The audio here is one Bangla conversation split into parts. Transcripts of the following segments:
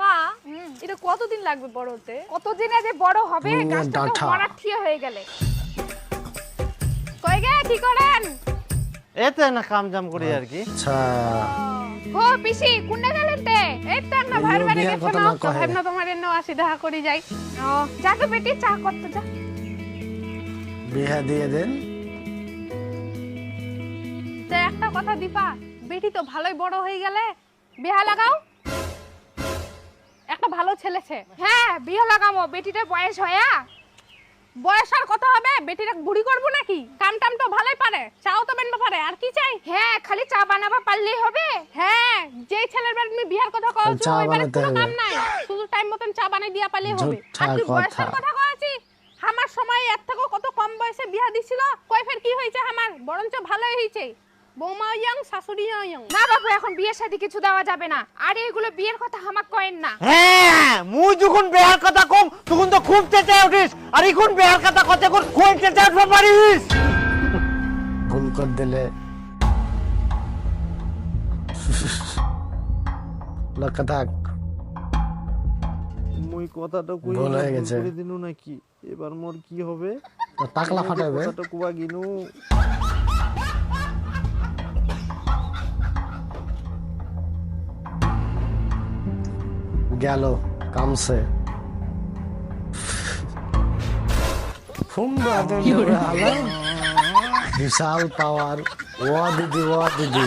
মা এটা কতদিন লাগবে বড় হতে? কতদিনে যে বড় হবে গাছটা তো। হয়ে গেলে। কই গে কি করেন? এতে না কাম জাম করি আর কি। আচ্ছা। ও পিসি গেলেন তে? এই তো না ভাই এগুলো বাড়ি বিয়ার গেছে কথা না? না ভাবনা তোমার এনে আসি দেখা করি যাই। ও যাকে বেটি চা করতে যা। বিহা দিয়ে দেন। তো একটা কথা দীপা বেটি তো ভালোই বড় হয়ে গেলে। বিয়া লাগাও। ছেলেছে। হ্যাঁ বিয়ে বেটিটার বয়স হয়া বয়স আর কত হবে? বেটিটা বুড়ি করব নাকি? কাম টাম তো ভালোই পারে। চাও তো বানবা পারে আর কি চাই? হ্যাঁ খালি চা বানাবা পারলেই হবে। হ্যাঁ যেই ছেলের বাড়ি তুমি বিয়ার কথা কওছো চা বানাতে কোনো কাম নাই। শুধু টাইম মতন চা বানাই দিয়া পারলেই হবে। আর তুই বয়সের কথা কওয়াছি আমার সময় এর থেকেও কত কম বয়সে বিয়া দিছিল? কই ফের কি হয়েছে আমার? বরঞ্চ ভালোই হয়েছে। বৌমা ইয়াং শাশুড়ি ইয়াং না বাবু এখন বিয়ের সাথে কিছু দেওয়া যাবে না। আর এগুলো বিয়ের কথা হামাক কয়েন না। হ্যাঁ মুই যখন বেহার কথা কম তখন তো খুব চেঁচাই উঠিস। আর এখন বেহার কথা কথা কর কোন চেঁচাই উঠতে পারিস। ভুল করে দিলে। থাক। মুই কথাটা কই ভুল হয়ে গেছে। করে দিনু নাকি? এবার মোর কি হবে? তো টাকলা ফাটাবে। কথাটা কুবা গিনু। গেল আলো। বিশাল পাওয়ার। ও দিদি ও দিদি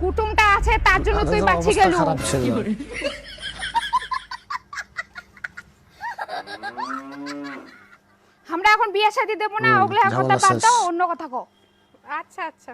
কুটুমটা আছে তার জন্য তুই বাঁচি গেলু। আমরা এখন বিয়ে শাদী দেবো না ওগুলো কথা বাদ দাও অন্য কথা কো আচ্ছা আচ্ছা।